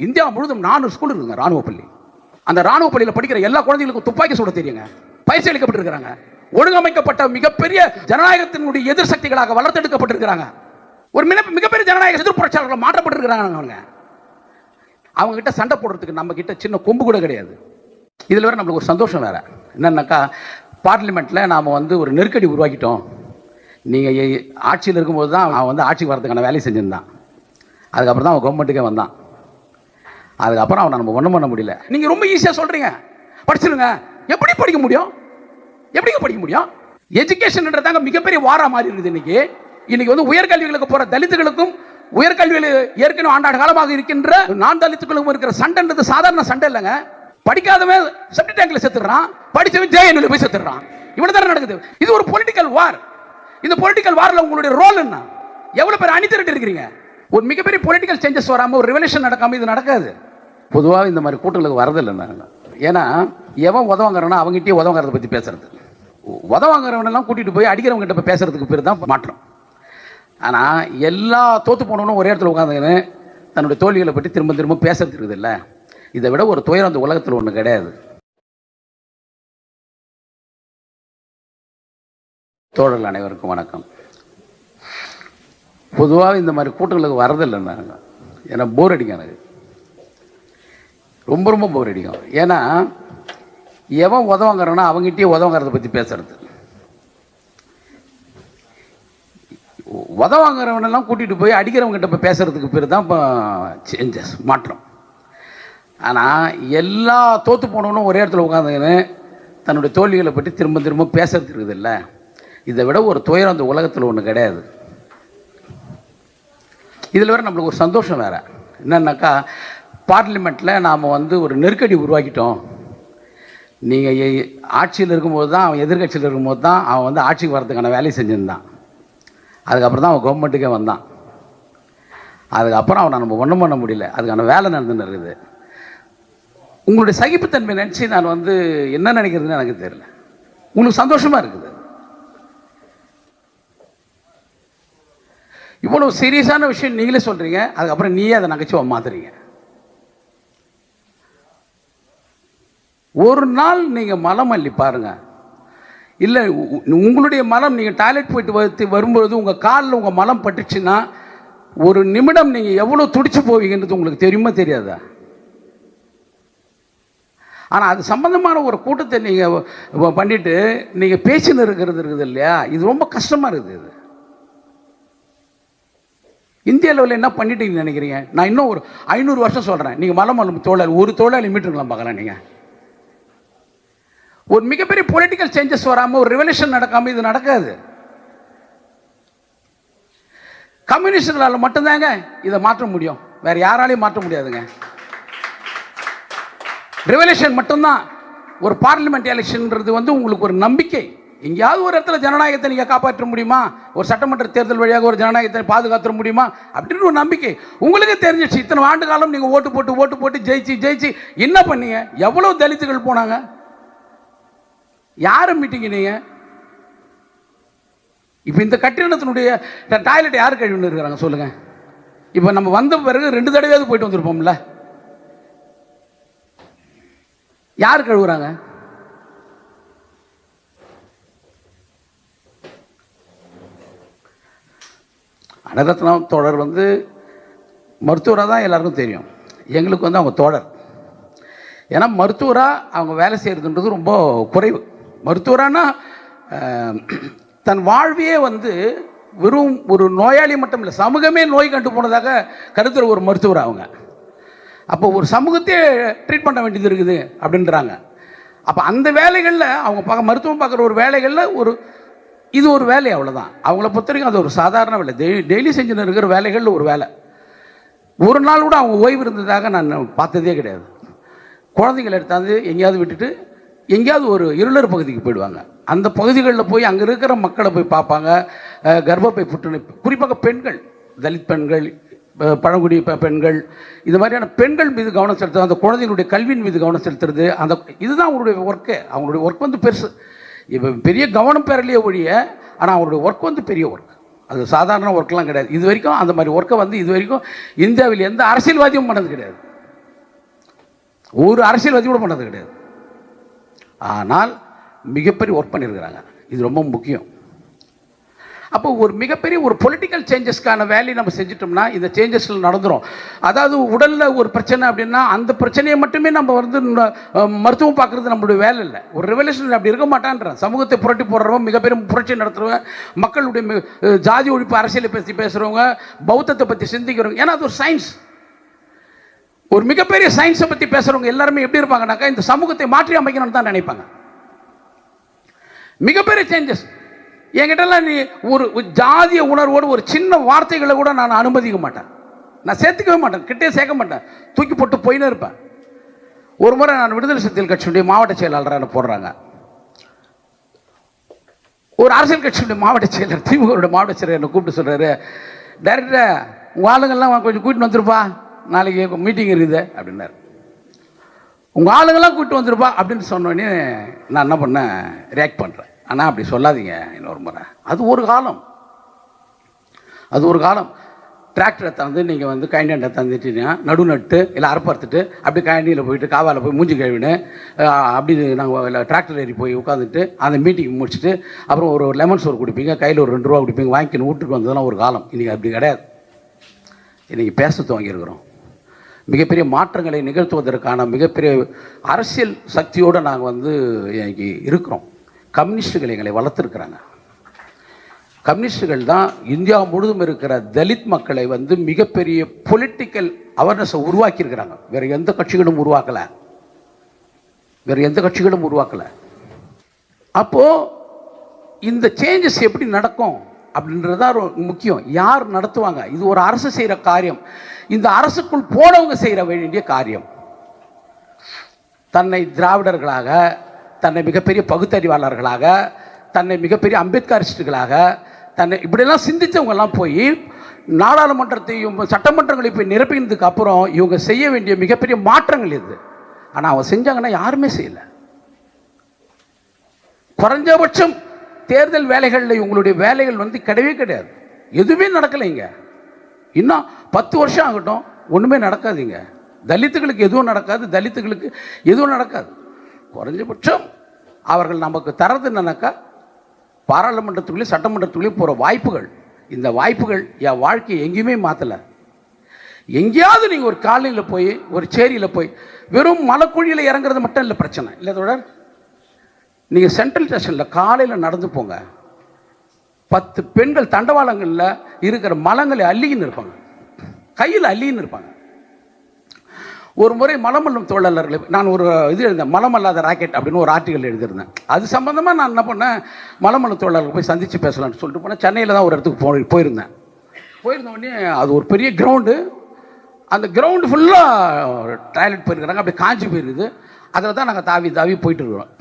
India முழுதும் நானூறு school இருக்குங்க ராணுவ பள்ளி. அந்த ராணுவ பள்ளியில் படிக்கிற எல்லா குழந்தைகளுக்கும் துப்பாக்கி சுட தெரியுங்க. பயிற்சி அளிக்கப்பட்டிருக்கிறாங்க. ஒழுங்கமைக்கப்பட்ட மிகப்பெரிய ஜனநாயகத்தினுடைய எதிர் சக்திகளாக வளர்த்தெடுக்கப்பட்டிருக்கிறாங்க. ஒரு மிக மிகப்பெரிய ஜனநாயக எதிர் புரட்சியாளர்கள் மாற்றப்பட்டிருக்கிறாங்க அவங்க. அவங்க கிட்ட சண்டை போடுறதுக்கு நம்ம கிட்ட சின்ன கொம்பு கூட கிடையாது. இதில் வேற நம்மளுக்கு ஒரு சந்தோஷம் வேற. என்னன்னாக்கா பார்லிமெண்ட்ல நாம் வந்து ஒரு நெருக்கடி உருவாக்கிட்டோம். நீங்கள் ஆட்சியில் இருக்கும்போது தான் அவன் வந்து ஆட்சிக்கு வரதுக்கான வேலையை செஞ்சிருந்தான். அதுக்கப்புறம் தான் அவன் கவர்மெண்ட்டுக்கே வந்தான். அதுக்கப்புறம் அவனை நம்ம ஒன்றும் பண்ண முடியல. நீங்கள் ரொம்ப ஈஸியாக சொல்கிறீங்க படிச்சிருங்க. எப்படி படிக்க முடியும்? எப்படிங்க படிக்க முடியும்? எஜுகேஷன்ன்றதாங்க மிகப்பெரிய வாரா மாறி இருக்குது இன்னைக்கு. இன்னைக்கு வந்து உயர்கல்விகளுக்கு போகிற தலித்துகளுக்கும் உயர்கல்வியில் ஏற்கனவே ஆண்டாண்டு காலமாக இருக்கின்ற நான் தலித்துக்களுக்கும் இருக்கிற சண்டைன்றது சாதாரண சண்டை இல்லைங்க. படிக்காதவன் செப்டி டேங்க்ல செத்துறான் படித்தவன் ஜேஎன்யூல போய் செத்துறான் இவ்வளவு தானே நடக்குது. இது ஒரு பொலிட்டிக்கல் வார் இந்த பொலிட்டிக்கல் வாரில் உங்களுடைய ரோல் என்ன? எவ்வளவு பேர் அணி திரட்டு இருக்கிறீங்க ஒரு மிகப்பெரிய பொலிட்டிக்கல் சேஞ்சஸ் வராமல் ஒரு ரெவல்யூஷன் நடக்காமல் இது நடக்காது. பொதுவாக இந்த மாதிரி கூட்டங்களுக்கு வரதில்லை நாங்கள் ஏன்னா எவன் உதவாங்கிறானோ அவங்ககிட்டயே உதவாங்கிறத பற்றி பேசுறது. உதவாங்கிறவனெல்லாம் கூட்டிகிட்டு போய் அடிக்கிறவங்க கிட்ட போய் பேசுறதுக்கு பேர் தான் மாற்றம். ஆனால் எல்லா தோத்து போனவனும் ஒரே இடத்துல உட்காந்துக்கின்னு தன்னுடைய தோல்விகளை பற்றி திரும்ப திரும்ப பேசுறது இருக்குதுல்ல. இதை விட ஒரு துயரம் அந்த உலகத்தில் ஒன்று கிடையாது. தோழர்கள் அனைவருக்கும் வணக்கம். பொதுவாக இந்த மாதிரி கூட்டங்களுக்கு வரதில்லை நாங்கள் ஏன்னா போர் அடிக்கும் எனக்கு. ரொம்ப ரொம்ப போர் அடிக்கும். ஏன்னா எவன் உதவாங்கிறானோ அவங்ககிட்டயே உதவங்கிறத பற்றி பேசுறது. உதவாங்கிறவனெல்லாம் கூட்டிகிட்டு போய் அடிக்கிறவங்ககிட்ட இப்போ பேசுகிறதுக்கு பேர் தான் இப்போ சேஞ்சஸ் மாற்றம். ஆனால் எல்லா தோற்று போனவனும் ஒரே இடத்துல உட்காந்துக்கின்னு தன்னுடைய தோல்விகளை பற்றி திரும்ப திரும்ப பேசுறது இருக்குது இல்லை. இதை விட ஒரு துயரம் அந்த உலகத்தில் ஒன்று கிடையாது. இதில் வேறு நம்மளுக்கு ஒரு சந்தோஷம் வேறு. என்னன்னாக்கா பார்லிமெண்ட்டில் நாம் வந்து ஒரு நெருக்கடி உருவாக்கிட்டோம். நீங்கள் ஆட்சியில் இருக்கும்போது தான் அவன் எதிர்க்கட்சியில் இருக்கும்போது தான் அவன் வந்து ஆட்சிக்கு வரதுக்கான வேலையை செஞ்சுருந்தான். அதுக்கப்புறம் தான் அவன் கவர்மெண்ட்டுக்கே வந்தான். அதுக்கப்புறம் அவனை நம்ம ஒன்றும் பண்ண முடியல. அதுக்கான வேலை நடந்துன்னு இருக்குது. உங்களுடைய சகிப்புத்தன்மை நினச்சி நான் வந்து என்ன நினைக்கிறதுன்னு எனக்கு தெரியல. உங்களுக்கு சந்தோஷமாக இருக்குது. இவ்வளவு சீரியஸான விஷயம் நீங்களே சொல்றீங்க அதுக்கப்புறம் நீயே அதை நகைச்சுவை மாத்துறீங்க. ஒரு நாள் நீங்க மலம் அள்ளி பாருங்க. இல்லை உங்களுடைய மலம் நீங்க டாய்லெட் போயிட்டு வரும்பொழுது உங்க காலில் உங்க மலம் பட்டுச்சுன்னா ஒரு நிமிடம் நீங்க எவ்வளவு துடிச்சு போவீங்கன்றது உங்களுக்கு தெரியுமா தெரியாதா? ஆனால் அது சம்பந்தமான ஒரு கூட்டத்தை நீங்கள் பண்ணிவிட்டு பண்ணிட்டு பேசின்னு இருக்கிறது இருக்குது இல்லையா? இது ரொம்ப கஷ்டமாக இருக்குது இது. இந்திய லெவலில் என்ன பண்ணிட்டீங்கன்னு நினைக்கிறீங்க? நான் இன்னும் ஒரு ஐநூறு வருஷம் சொல்கிறேன் நீங்கள் மலம் மலம் ஒரு தோழல் மீட்டுருக்கலாம் பார்க்கலாம் நீங்கள் ஒரு மிகப்பெரிய பொலிட்டிக்கல் சேஞ்சஸ் வராமல் ஒரு ரெவல்யூஷன் நடக்காமல் இது நடக்காது. கம்யூனிஸ்டுகளால மட்டும்தாங்க இதை மாற்ற முடியும். வேற யாராலையும் மாற்ற முடியாதுங்க. ரெவல்யூஷன் மட்டும்தான். ஒரு பார்லிமெண்ட் எலெக்ஷன்ன்றது வந்து உங்களுக்கு ஒரு நம்பிக்கை. எங்கேயாவது ஒரு இடத்துல ஜனநாயகத்தை நீங்கள் காப்பாற்ற முடியுமா? ஒரு சட்டமன்ற தேர்தல் வழியாக ஒரு ஜனநாயகத்தை பாதுகாத்துற முடியுமா? அப்படின்னு ஒரு நம்பிக்கை உங்களுக்கு தெரிஞ்சிச்சு இத்தனை ஆண்டு காலம் நீங்கள் ஓட்டு போட்டு ஓட்டு போட்டு ஜெயிச்சு ஜெயிச்சு என்ன பண்ணீங்க? எவ்வளோ தலித்துகள் போனாங்க? யாரை மீட்டிங்க நீங்கள் இப்போ இந்த கட்டிடத்தினுடைய டாய்லெட் யார் கழுவின்னு இருக்கிறாங்க சொல்லுங்கள் இப்போ நம்ம வந்த பிறகு ரெண்டு தடவையாவது போயிட்டு வந்திருப்போம்ல. யார் கழுவுறாங்க? அனரத்னம் தோழர் வந்து மருத்துவராக தான் எல்லாருக்கும் தெரியும். எங்களுக்கு வந்து அவங்க தோழர். ஏன்னா மருத்துவராக அவங்க வேலை செய்கிறதுன்றது ரொம்ப குறைவு. மருத்துவரானா தன் வாழ்வையே வந்து வெறும் ஒரு நோயாளி மட்டும் இல்லை சமூகமே நோய் கண்டு போனதாக கருத்துற ஒரு மருத்துவர் அவங்க. அப்போ ஒரு சமூகத்தையே ட்ரீட் பண்ண வேண்டியது இருக்குது அப்படின்றாங்க. அப்போ அந்த வேலைகளில் அவங்க பார்க்க மருத்துவம் பார்க்குற ஒரு வேலைகளில் ஒரு இது ஒரு வேலை அவ்வளோதான் அவங்கள பொறுத்த வரைக்கும் அது ஒரு சாதாரண வேலை. டெய்லி டெய்லி செஞ்சுன்னு இருக்கிற வேலைகளில் ஒரு வேலை. ஒரு நாள் கூட அவங்க ஓய்வு இருந்ததாக நான் பார்த்ததே கிடையாது. குழந்தைங்களை எடுத்தாந்து எங்கேயாவது விட்டுட்டு எங்கேயாவது ஒரு இருளர் பகுதிக்கு போயிடுவாங்க. அந்த பகுதிகளில் போய் அங்கே இருக்கிற மக்களை போய் பார்ப்பாங்க. கர்ப்பப்பை புற்றுநோய் குறிப்பாக பெண்கள் தலித் பெண்கள் பழங்குடி பெ- பெண்கள் இது மாதிரியான பெண்கள் மீது கவனம் செலுத்துறது அந்த குழந்தைகளுடைய கல்வியின் மீது கவனம் செலுத்துறது அந்த இதுதான் அவங்களுடைய ஒர்க்கு அவங்களுடைய ஒர்க் வந்து பெருசு. இப்போ பெரிய கவனம் பெறலையே ஒழிய ஆனால் அவருடைய ஒர்க் வந்து பெரிய ஒர்க் அது சாதாரண ஒர்க்லாம் கிடையாது. இது வரைக்கும் அந்த மாதிரி ஒர்க்கை வந்து இது வரைக்கும் இந்தியாவில் எந்த அரசியல்வாதியும் பண்ணது கிடையாது. ஒரு அரசியல்வாதி கூட பண்ணது கிடையாது. ஆனால் மிகப்பெரிய ஒர்க் பண்ணியிருக்கிறாங்க. இது ரொம்ப முக்கியம். அப்போ ஒரு மிகப்பெரிய ஒரு பொலிட்டிக்கல் சேஞ்சஸ்க்கான வேலையை நம்ம செஞ்சிட்டோம்னா இந்த சேஞ்சஸில் நடந்துரும். அதாவது உடலில் ஒரு பிரச்சனை அப்படின்னா அந்த பிரச்சனையை மட்டுமே நம்ம வந்து மருத்துவம் பார்க்கறது நம்மளுடைய வேலை இல்லை. ஒரு ரெவல்யூஷன் அப்படி இருக்க மாட்டான்றேன். சமூகத்தை புரட்டி போடுறவங்க மிகப்பெரிய புரட்சி நடத்துறவங்க மக்களுடைய ஜாதி ஒழிப்பு அரசியலை பற்றி பேசுகிறவங்க பௌத்தத்தை பற்றி சிந்திக்கிறவங்க. ஏன்னா அது ஒரு சயின்ஸ் ஒரு மிகப்பெரிய சயின்ஸை பற்றி பேசுறவங்க எல்லாருமே எப்படி இருப்பாங்கனாக்கா இந்த சமூகத்தை மாற்றி அமைக்கணும்னு தான் நினைப்பாங்க. மிகப்பெரிய சேஞ்சஸ் என்கிட்டலாம் நீ ஒரு ஜாதிய உணர்வோடு ஒரு சின்ன வார்த்தைகளை கூட நான் அனுமதிக்க மாட்டேன். நான் சேர்த்துக்கவே மாட்டேன். கிட்டே சேர்க்க மாட்டேன். தூக்கி போட்டு போயின்னு இருப்பேன். ஒரு முறை நான் விடுதலை சிறுத்தைகள் கட்சியுடைய மாவட்ட செயலாளராக போடுறாங்க. ஒரு அரசியல் கட்சியுடைய மாவட்ட செயலர் திமுக மாவட்ட செயலர் என்னை கூப்பிட்டு சொல்கிறாரு டைரக்டர் உங்கள் ஆளுங்கள்லாம் கொஞ்சம் கூட்டிட்டு வந்துருப்பா. நாளைக்கு மீட்டிங் இருக்குது அப்படின்னாரு. உங்கள் ஆளுங்கெல்லாம் கூப்பிட்டு வந்துருப்பா அப்படின்னு சொன்னோடனே நான் என்ன பண்ணேன் ரியாக்ட் பண்ணுறேன் ஆனால் அப்படி சொல்லாதீங்க இன்னொரு முறை. அது ஒரு காலம். அது ஒரு காலம். டிராக்டரை தந்து நீங்கள் வந்து கைண்டாண்டை தந்துட்டீங்கன்னா நடு நட்டு இல்லை அறுப்பறுத்துட்டு அப்படி கைண்டியில் போயிட்டு காவால போய் மூஞ்சி கழுவின்னு அப்படி நாங்கள் டிராக்டர் ஏறி போய் உட்காந்துட்டு அந்த மீட்டிங் முடிச்சுட்டு அப்புறம் ஒரு லெமன் சோறு குடிப்பீங்க கையில் ஒரு ரெண்டு ரூபா குடிப்பீங்க வாங்கிக்கணும் வீட்டுக்கு வந்ததெல்லாம் ஒரு காலம். இன்றைக்கி அப்படி கிடையாது. இன்றைக்கி பேச துவங்கியிருக்கிறோம் மிகப்பெரிய மாற்றங்களை நிகழ்த்துவதற்கான மிகப்பெரிய அரசியல் சக்தியோடு நாங்கள் வந்து இன்னைக்கு இருக்கிறோம். கம்யூனிஸ்டுகள் எங்களை வளர்த்துருக்குறாங்க. கம்யூனிஸ்டுகள் தான் இந்தியா முழுதும் இருக்கிற தலித் மக்களை வந்து மிகப்பெரிய பொலிட்டிக்கல் அவேர்னஸை உருவாக்கியிருக்கிறாங்க. வேறு எந்த கட்சிகளும் உருவாக்கலை. வேறு எந்த கட்சிகளும் உருவாக்கலை. அப்போது இந்த சேஞ்சஸ் எப்படி நடக்கும் அப்படின்றது முக்கியம். யார் நடத்துவாங்க? இது ஒரு அரசு செய்கிற காரியம். இந்த அரசுக்குள் போனவங்க செய்கிற வேண்டிய காரியம். தன்னை திராவிடர்களாக தன்னை மிகப்பெரிய பகுத்தறிவாளர்களாக தன்னை மிகப்பெரிய அம்பேத்கரிஸ்டுகளாக தன்னை இப்படியெல்லாம் சிந்தித்தவங்கெல்லாம் போய் நாடாளுமன்றத்தையும் சட்டமன்றங்களையும் போய் நிரப்பினதுக்கு அப்புறம் இவங்க செய்ய வேண்டிய மிகப்பெரிய மாற்றங்கள் இது. ஆனால் அவங்க செஞ்சாங்கன்னா யாருமே செய்யலை. குறைஞ்சபட்சம் தேர்தல் வேலைகளில் இவங்களுடைய வேலைகள் வந்து கிடையவே கிடையாது. எதுவுமே நடக்கலைங்க இன்னும் பத்து வருஷம் ஆகட்டும் ஒன்றுமே நடக்காதுங்க தலித்துகளுக்கு எதுவும் நடக்காது தலித்துகளுக்கு எதுவும் நடக்காது. குறைஞ்சபட்சம் அவர்கள் நமக்கு தரது என்னன்னாக்கா பாராளுமன்றத்துக்குள்ளேயும் சட்டமன்றத்துக்குள்ளேயும் போகிற வாய்ப்புகள். இந்த வாய்ப்புகள் என் வாழ்க்கையை எங்கேயுமே மாற்றலை எங்கேயாவது நீங்கள் ஒரு காலனியில் போய் ஒரு சேரியில் போய் வெறும் மலைக்குழியில் இறங்குறது மட்டும் இல்லை பிரச்சனை. இல்லை தொடர் நீங்கள் சென்ட்ரல் ஸ்டேஷனில் காலையில் நடந்து போங்க. பத்து பெண்கள் தண்டவாளங்களில் இருக்கிற மலங்களை அள்ளிக்கின்னு இருப்பாங்க. கையில் அள்ளின்னு இருப்பாங்க. ஒரு முறை மலமல்லும் தொழிலாளர்கள் நான் ஒரு இது எழுந்தேன் மலமல்லாத ராக்கெட் அப்படின்னு ஒரு ஆர்டிகல் எழுதியிருந்தேன். அது சம்மந்தமாக நான் என்ன பண்ணேன் மலமல்லும் தொழிலாளர்கள் போய் சந்தித்து பேசலாம்னு சொல்லிட்டு போனேன். சென்னையில் தான் ஒரு இடத்துக்கு போய் போயிருந்தேன். போயிருந்த உடனே அது ஒரு பெரிய கிரவுண்டு அந்த கிரவுண்டு ஃபுல்லாக டாய்லெட் போயிருக்கிறாங்க அப்படியே காஞ்சி போயிருக்குது. அதில் தான் நாங்கள் தாவி தாவி போயிட்டு இருக்கிறோம்.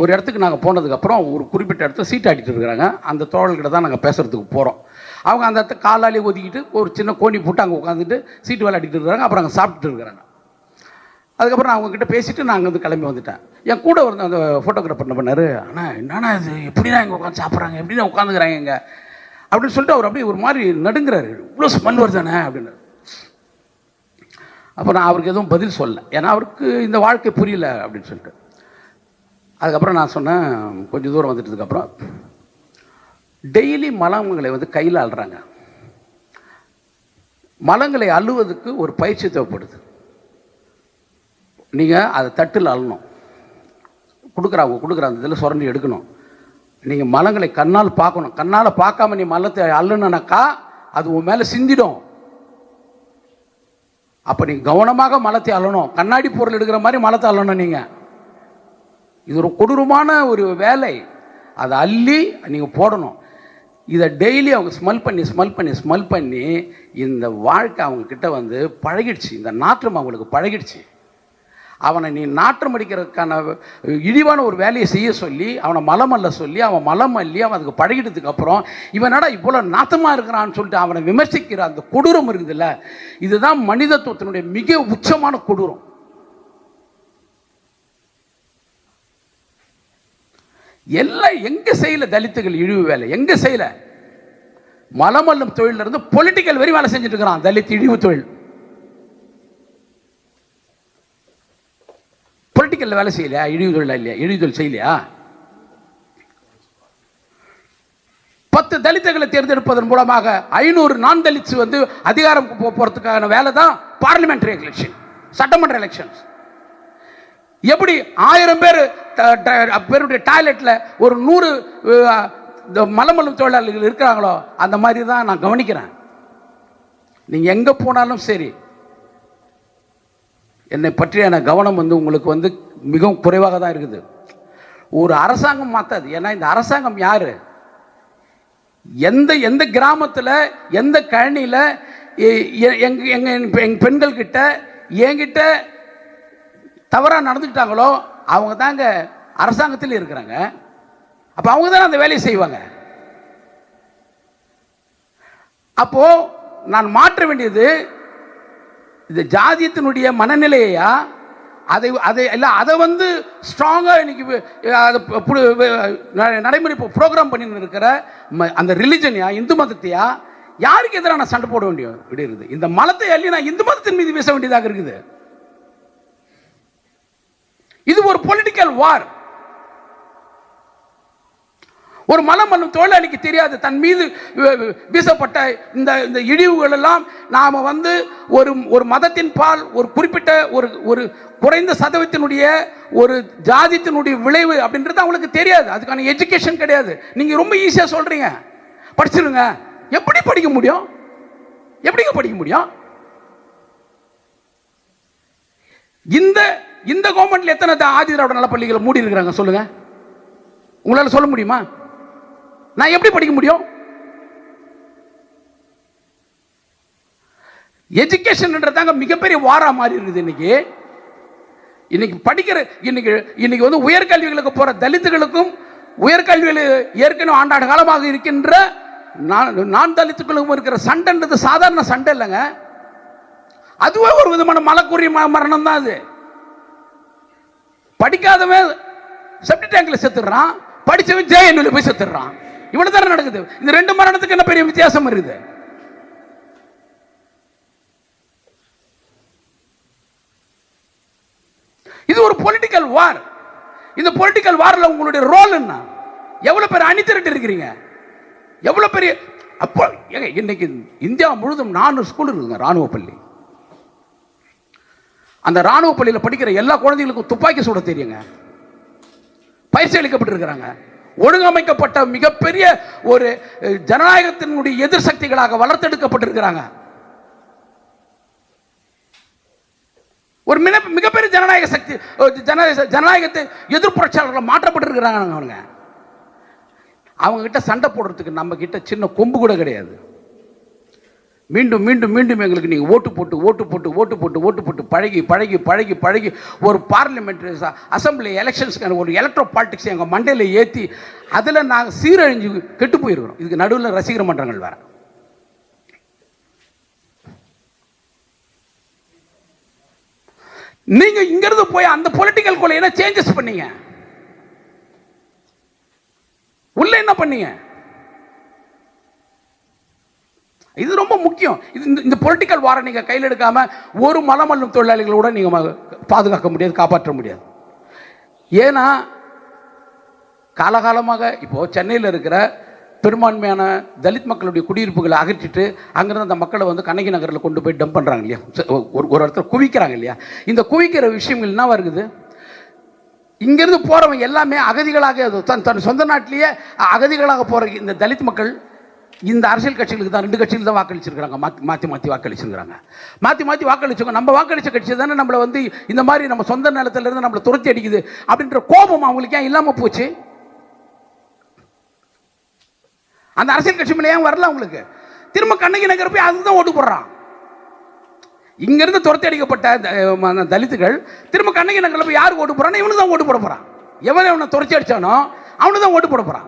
ஒரு இடத்துக்கு நாங்கள் போனதுக்கப்புறம் ஒரு குறிப்பிட்ட இடத்துல சீட் ஆடிட்டு இருக்கிறாங்க. அந்த தோழல்கிட்ட தான் நாங்கள் பேசுகிறதுக்கு போகிறோம் அவங்க அந்த இடத்த காலாலே ஒதுக்கிட்டு ஒரு சின்ன கோணி போட்டு அங்கே உட்காந்துட்டு சீட்டு விளையாடிட்டு இருக்கிறாங்க. அப்புறம் அங்கே சாப்பிட்டுட்டு இருக்கிறாங்க. அதுக்கப்புறம் நான் அவங்கக்கிட்ட பேசிட்டு நான் அங்கேருந்து கிளம்பி வந்துட்டேன். என் கூட வந்து அந்த ஃபோட்டோகிராஃபர் என்ன பண்ணார்? ஆனால் என்னண்ணா இது? எப்படிண்ணா இங்கே உட்காந்து சாப்பிட்றாங்க? எப்படிண்ணா உட்காந்துக்கிறாங்க இங்கே? அப்படின்னு சொல்லிட்டு அவர் அப்படியே ஒரு மாதிரி நடுங்கிறாரு. இவ்வளோ ஸ்மெல் வருதானே? அப்படின்னு அப்போ நான் அவருக்கு எதுவும் பதில் சொல்லலை. ஏன்னா அவருக்கு இந்த வாழ்க்கை புரியல அப்படின்னு சொல்லிட்டு. அதுக்கப்புறம் நான் சொன்னேன் கொஞ்சம் தூரம் வந்துட்டதுக்கப்புறம் டெய்லி மலங்களை வந்து கையில் அழுறாங்க மலங்களை அழுவதுக்கு ஒரு பயிற்சி தேவைப்படுது. நீங்கள் அதை தட்டில் அள்ளணும். கொடுக்குறாங்க கொடுக்குற அந்த இதில் சுரண்டி எடுக்கணும். நீங்கள் மலங்களை கண்ணால் பார்க்கணும். கண்ணால் பார்க்காம நீ மலத்தை அள்ளுனாக்கா அது உன் மேலே சிந்திடும். அப்போ நீங்கள் கவனமாக மலத்தை அள்ளணும். கண்ணாடி பொருள் எடுக்கிற மாதிரி மலத்தை அள்ளணும் நீங்கள் இது ஒரு கொடூரமான ஒரு வேலை. அதை அள்ளி நீங்கள் போடணும். இதை டெய்லி அவங்க ஸ்மெல் பண்ணி ஸ்மெல் பண்ணி ஸ்மெல் பண்ணி இந்த வாழ்க்கை அவங்க கிட்ட வந்து பழகிடுச்சு. இந்த நாற்றம் அவங்களுக்கு பழகிடுச்சு. அவனை நீ நாற்றம் அடிக்கிறதுக்கான இழிவான ஒரு வேலையை செய்ய சொல்லி அவனை மலம் அல்ல சொல்லி அவன் மலம் அள்ளி அவன் அதுக்கு பழகிட்டதுக்கு அப்புறம் இவனடா இவ்வளோ நாத்தமாக இருக்கிறான்னு சொல்லிட்டு அவனை விமர்சிக்கிற அந்த கொடூரம் இருக்குதுல்ல இதுதான் மனிதத்துவத்தினுடைய மிக உச்சமான கொடூரம். எல்லாம் எங்கே செய்யல தலித்துகள் இழிவு வேலை? எங்கே செய்யல மலமல்லும் தொழிலிருந்து பொலிட்டிக்கல் வரி வேலை செஞ்சுட்டு இருக்கிறான் தலித் இழிவு தொழில். பொலிட்டிக்கல்ல வேலை செய்யலையா? இழிவுதொழில் இல்லையா? இழிவுதொழில் செய்யலையா? பத்து தலித்துகளை தேர்ந்தெடுப்பதன் மூலமாக ஐநூறு நான் தலித்து வந்து அதிகாரம் போகிறதுக்கான வேலை தான் பார்லிமெண்ட்ரி எலெக்ஷன் சட்டமன்ற எலெக்ஷன்ஸ் எப்படி ஆயிரம் பேர் பேருடைய டாய்லெட்டில் ஒரு நூறு இந்த மலமலும் தொழிலாளர்கள் இருக்கிறாங்களோ அந்த மாதிரி தான் நான் கவனிக்கிறேன். நீங்கள் எங்கே போனாலும் சரி என்னை பற்றியான கவனம் வந்து உங்களுக்கு வந்து மிகவும் குறைவாக தான் இருக்குது. ஒரு அரசாங்கம் மாற்றாது ஏன்னா இந்த அரசாங்கம் யார்? எந்த எந்த கிராமத்தில் எந்த கழனியில் எங் எங்கள் எங்க பெண்கள்கிட்ட என்கிட்ட தவறாக நடந்துக்கிட்டாங்களோ அவங்க தாங்க அரசாங்கத்தில் இருக்கிறாங்க. அப்போ அவங்க தானே அந்த வேலையை செய்வாங்க. அப்போது நான் மாற்ற வேண்டியது இந்த ஜாதியத்தினுடைய மனநிலையா அதை அதை இல்லை அதை வந்து ஸ்ட்ராங்காக இன்னைக்கு அதை பு- நடைமுறை ப்ரோக்ராம் பண்ணின்னு இருக்கிற ம- அந்த ரிலிஜனையா இந்து மதத்தையா? யாருக்கு எதிராக நான் சண்டை போட வேண்டிய இருக்குது இந்த மலத்தை அள்ளி நான் இந்து மதத்தின் மீது பேச வேண்டியதாக இருக்குது. இது ஒரு பொலிட்டிக்கல் வார் ஒரு மலம் பண்ணும் தொழிலாளிக்கு தெரியாது. தன் மீது வீசப்பட்ட இந்த இந்த இழிவுகள் எல்லாம் நாம் வந்து ஒரு ஒரு மதத்தின் பால் ஒரு குறிப்பிட்ட ஒரு ஒரு குறைந்த சதவீதத்தினுடைய ஒரு ஜாதித்தினுடைய விளைவு அப்படின்றது அவங்களுக்கு தெரியாது. அதுக்கான எஜுகேஷன் கிடையாது. நீங்கள் ரொம்ப ஈஸியாக சொல்கிறீங்க படிச்சிருங்க. எப்படி படிக்க முடியும்? எப்படிங்க படிக்க முடியும்? இந்த இந்த கவர்மெண்ட்ல எத்தனை ஆதி திராவிட நல பள்ளிகளை மூடி இருக்கிறாங்க சொல்லுங்க. உங்களால சொல்ல முடியுமா? நான் எப்படி படிக்க முடியும்? எஜுகேஷன்ன்றதாங்க மிகப்பெரிய வாரா மாறி இருக்குது இன்னைக்கு. இன்னைக்கு படிக்கிற இன்னைக்கு இன்னைக்கு வந்து உயர்கல்விகளுக்கு போற தலித்துகளுக்கும் உயர்கல்வியில் ஏற்கனவே ஆண்டாண்டு காலமாக இருக்கின்ற நான் நான் தலித்துக்களுக்கும் இருக்கிற சண்டைன்றது சாதாரண சண்டை இல்லைங்க. அதுவே ஒரு விதமான மலக்குரிய ம- மரணம் தான் அது. படிக்காதவன் செப்டி டேங்கில் செத்துடுறான் படிச்சவன் ஜெயநூலில் போய் செத்துடுறான். இவ்வளவு தானே நடக்குது? இந்த ரெண்டு மரணத்துக்கு என்ன பெரிய வித்தியாசம் இருக்குது இது ஒரு பொலிட்டிக்கல் வார் இந்த பொலிட்டிக்கல் வார்ல உங்களுடைய ரோல் என்ன? எவ்வளவு பேர் அணி திரட்டு இருக்கிறீங்க? எவ்வளவு பெரிய அப்போ ஏங்க, இன்னைக்கு இந்தியா முழுதும் நானூறு ஸ்கூல் இருக்குங்க ராணுவ பள்ளி. அந்த ராணுவ பள்ளியில் படிக்கிற எல்லா குழந்தைகளுக்கும் துப்பாக்கி சுட தெரியுங்க. பயிற்சி அளிக்கப்பட்டிருக்கிறாங்க. ஒழுங்கமைக்கப்பட்ட மிகப்பெரிய ஒரு ஜனநாயகத்தினுடைய எதிர் சக்திகளாக வளர்த்தெடுக்கப்பட்டிருக்கிறாங்க. ஒரு மிக மிகப்பெரிய ஜனநாயக சக்தி ஜனநாயகத்தை எதிர் புரட்சியாளர்கள் மாற்றப்பட்டிருக்கிறாங்க அவங்க. அவங்க கிட்ட சண்டை போடுறதுக்கு நம்ம கிட்ட சின்ன கொம்பு கூட கிடையாது. மீண்டும் மீண்டும் மீண்டும் எங்களுக்கு நீங்கள் ஓட்டு போட்டு ஓட்டு போட்டு ஓட்டு போட்டு ஓட்டு போட்டு பழகி பழகி பழகி பழகி ஒரு பார்லிமெண்ட் அசம்பிளி எலெக்ஷன்ஸ்க்கான ஒரு எலக்ட்ரோ பாலிட்டிக்ஸ் எங்கள் மண்டையில் ஏற்றி அதில் நாங்கள் சீரழிஞ்சு கெட்டு போயிருக்கிறோம். இதுக்கு நடுவில் ரசிகர் மன்றங்கள் வேற. நீங்க இங்கிருந்து போய் அந்த பொலிட்டிக்கல் குள்ள என்ன சேஞ்சஸ் பண்ணீங்க? உள்ள என்ன பண்ணீங்க? இது ரொம்ப முக்கியம். இது இந்த- இந்த பொலிட்டிக்கல் வாரை நீங்கள் கையில் எடுக்காமல் ஒரு மலமல்லும் தொழிலாளிகளோட நீங்கள் பாதுகாக்க முடியாது காப்பாற்ற முடியாது. ஏன்னா காலகாலமாக இப்போது சென்னையில் இருக்கிற பெரும்பான்மையான தலித் மக்களுடைய குடியிருப்புகளை அகற்றிட்டு அங்கேருந்து அந்த மக்களை வந்து கண்ணகி நகரில் கொண்டு போய் டம்ப் பண்ணுறாங்க இல்லையா? ஒரு ஒரு இடத்துல குவிக்கிறாங்க இல்லையா? இந்த குவிக்கிற விஷயங்கள் என்ன இருக்குது? இங்கேருந்து போகிறவங்க எல்லாமே அகதிகளாக தன் தன் சொந்த நாட்டிலேயே அகதிகளாக போகிற இந்த தலித் மக்கள் இந்த அரசியல் கட்சிகளுக்கு தான் ரெண்டு கட்சிகள் தான் வாக்களிச்சிருக்கிறாங்க. மாற்றி மாற்றி மாற்றி வாக்களிச்சிருக்கிறாங்க. மாற்றி மாற்றி வாக்களிச்சவங்க நம்ம வாக்களித்த கட்சி தானே நம்மளை வந்து இந்த மாதிரி நம்ம சொந்த நிலத்திலிருந்து நம்மளை துரத்தி அடிக்குது அப்படின்ற கோபம் அவங்களுக்கு ஏன் இல்லாமல் போச்சு? அந்த அரசியல் கட்சி மேலே ஏன் வரல அவங்களுக்கு? திரும்ப கண்ணகி நகர் போய் அதுதான் ஓட்டு போடுறான். இங்கிருந்து துரத்தி அடிக்கப்பட்ட த- தலித்துகள் திரும்ப கண்ணகி நகரில் போய் யாருக்கு ஓட்டு போறானோ இவனு தான் ஓட்டு போட போகிறான் எவன் இவனை துரத்தி அடித்தானோ அவனு தான் ஓட்டு போட போகிறான்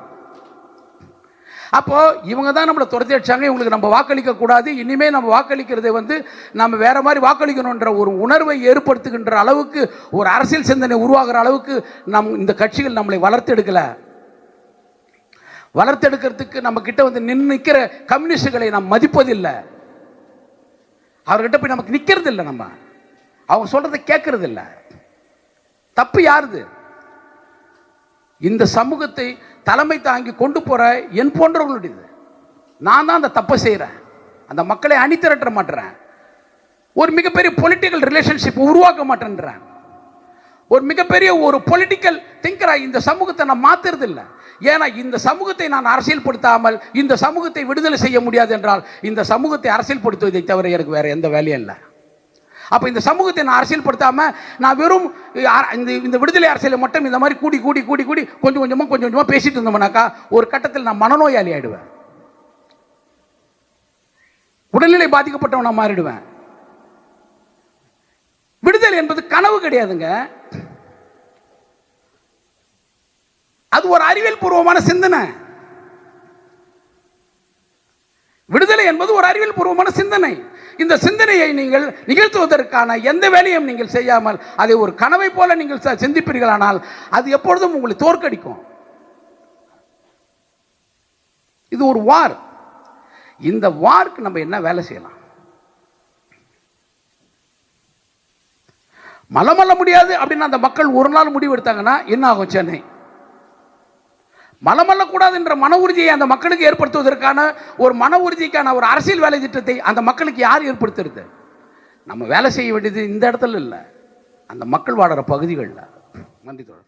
அப்போ இவங்க தான் நம்மளை துரத்தி அடிச்சாங்க. இவங்களுக்கு நம்ம வாக்களிக்க கூடாது. இனிமே நம்ம வாக்களிக்கிறதை வந்து நம்ம வேற மாதிரி வாக்களிக்கணுன்ற ஒரு உணர்வை ஏற்படுத்துகின்ற அளவுக்கு ஒரு அரசியல் சிந்தனை உருவாகிற அளவுக்கு நம் இந்த கட்சிகள் நம்மளை வளர்த்தெடுக்கலை வளர்த்தெடுக்கிறதுக்கு நம்ம கிட்ட வந்து நின்று நிற்கிற கம்யூனிஸ்டுகளை நாம் மதிப்பதில்லை. அவர்கிட்ட போய் நமக்கு நிக்கிறது இல்லை நம்ம. அவங்க சொல்றதை கேட்கறது இல்லை தப்பு யாருது? இந்த சமூகத்தை தலைமை தாங்கி கொண்டு போகிற என் போன்றவர்களுடையது. நான் தான் அந்த தப்பை செய்கிறேன் அந்த மக்களை அணி திரட்ட மாட்டேறேன். ஒரு மிகப்பெரிய பொலிட்டிக்கல் ரிலேஷன்ஷிப் உருவாக்க மாட்டேன்றேன். ஒரு மிகப்பெரிய ஒரு பொலிட்டிக்கல் திங்கராக இந்த சமூகத்தை நான் மாற்றுறது இல்லை ஏன்னா இந்த சமூகத்தை நான் அரசியல்படுத்தாமல் இந்த சமூகத்தை விடுதலை செய்ய முடியாது என்றால் இந்த சமூகத்தை அரசியல்படுத்துவதை தவிர எனக்கு வேறு எந்த வேலையும் இல்லை. அப்போ இந்த சமூகத்தை நான் அரசியல்படுத்தாம நான் வெறும் அ- இந்த இந்த விடுதலை அரசியலை மட்டும் இந்த மாதிரி கூடி கூடி கூடி கூடி கொஞ்சம் கொஞ்சமா கொஞ்சம் கொஞ்சமாக பேசிட்டு இருந்தோம்னாக்கா ஒரு கட்டத்தில் நான் மனநோயாளி ஆயிடுவேன். உடல்நிலை பாதிக்கப்பட்டவனா மாறிடுவேன். விடுதலை என்பது கனவு கிடையாதுங்க. அது ஒரு அறிவியல் பூர்வமான சிந்தனை. விடுதலை என்பது ஒரு அறிவியல் பூர்வமான சிந்தனை. இந்த சிந்தனையை நீங்கள் நிகழ்த்துவதற்கான எந்த வேலையும் நீங்கள் செய்யாமல் அதை ஒரு கனவை போல நீங்கள் ச- சிந்திப்பீர்களானால் அது எப்பொழுதும் உங்களை தோற்கடிக்கும். இது ஒரு வார். இந்த வார்க்கு நம்ம என்ன வேலை செய்யலாம்? மலமல்ல முடியாது அப்படின்னு அந்த மக்கள் ஒரு நாள் முடிவு எடுத்தாங்கன்னா என்ன ஆகும் சென்னை? மலமல்லக்கூடாதுன்ற மன உறுதியை அந்த மக்களுக்கு ஏற்படுத்துவதற்கான ஒரு மன உறுதிக்கான ஒரு அரசியல் வேலை திட்டத்தை அந்த மக்களுக்கு யார் ஏற்படுத்துறது? நம்ம வேலை செய்ய வேண்டியது இந்த இடத்துல இல்லை. அந்த மக்கள் வாடுற பகுதிகளில். நன்றி தொடர்